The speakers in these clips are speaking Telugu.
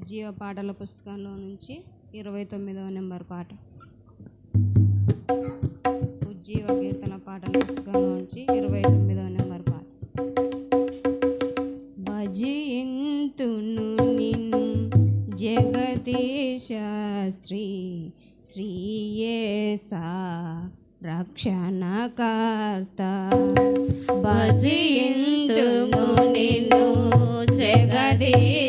ఉజ్జీవ పాటల పుస్తకంలో నుంచి ఇరవై తొమ్మిదవ నెంబర్ పాట ఉజ్జీవ కీర్తన పాటల పుస్తకంలో నుంచి ఇరవై తొమ్మిదవ నెంబర్ పాట భజయంతును నిన్ను జగదీశ శ్రీ శ్రీయేసా రక్షణకర్త. భజయంతును నిన్ను జగదీశాస్త్రి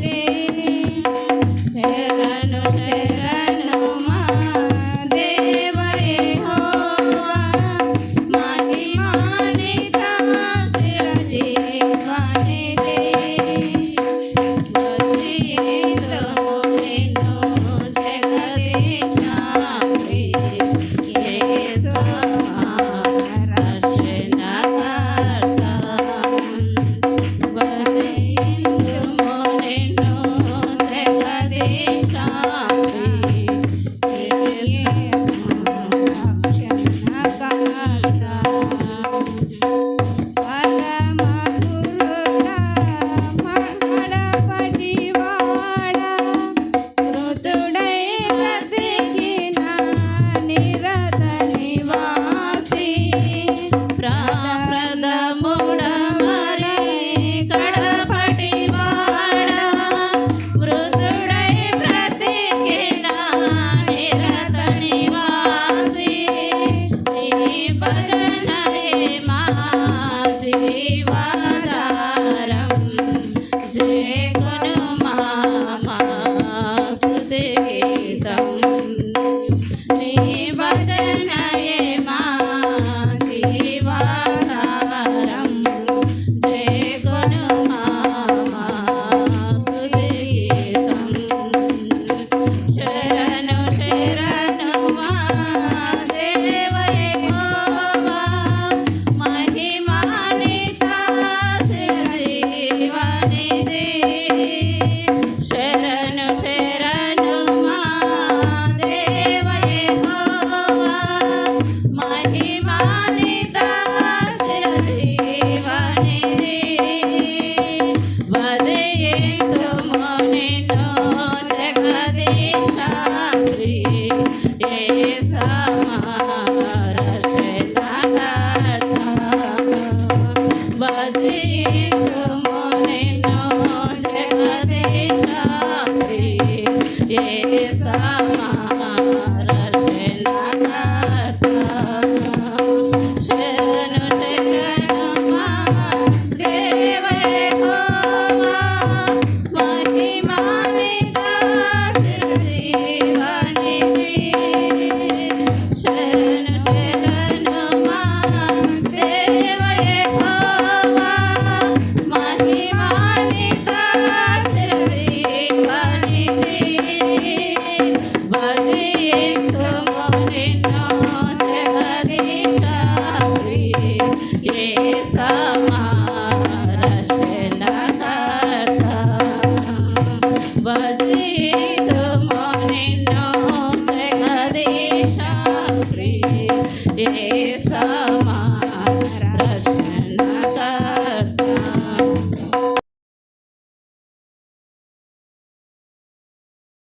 ने Krishna యేసమా రక్షణకర్త